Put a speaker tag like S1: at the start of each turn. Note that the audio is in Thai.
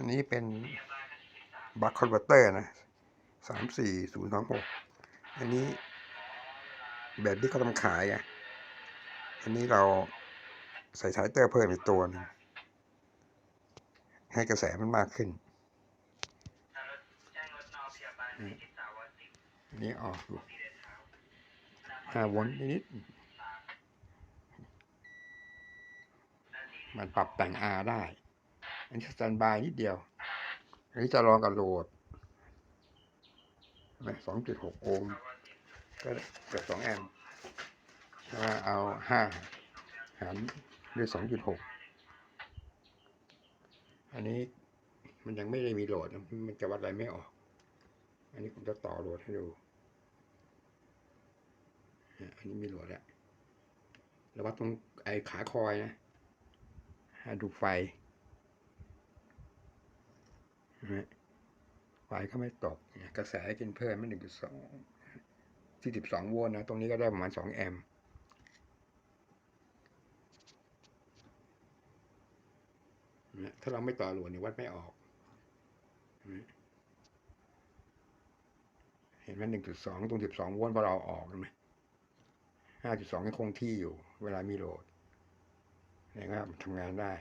S1: อันนี้เป็นบัคคอนเวอร์เตอร์นะสามสี่ศูนย์สองหกอันนี้แบบที่เขาทำขายอะ อันนี้เราใส่สายเตอร์เพิ่มอีกตัวหนึงให้กระแสมันมากขึ้นอันนี้ออกอยู่ห้าโวลต์นิด มันปรับแต่ง R ได้ อันนี้สแตนบายนิดเดียว อันนี้จะลองกับโหลดสองจุดหกโอห์มก็เกือบสองแอมป์ถ้าเอาห้าหารด้วยสองจุดหกอันนี้มันยังไม่ได้มีโหลดนะมันจะวัดอะไรไม่ออก อันนี้ผมจะต่อโหลดให้ดู อันนี้มีโหลดแล้วแล้ววัดตรงไอ้ขาคอยนะ ดูไฟ นไหมไฟก็ไม่ตกกระแสกินเพิ่มไม่หนึ่งจุดสองที่สิบสองโวลต์นะ ตรงนี้ก็ได้ประมาณสองแอมป์ถ้าเราไม่ต่อโหลดเนี่ยวัดไม่ออก เห็นไหมหนึ่งจุดสองตรงสิบสองโวลต์พอเราออกเห็นไหมห้าจุดสองยังคงที่อยู่ เวลามีโหลดเนี่ยครับทำงานได้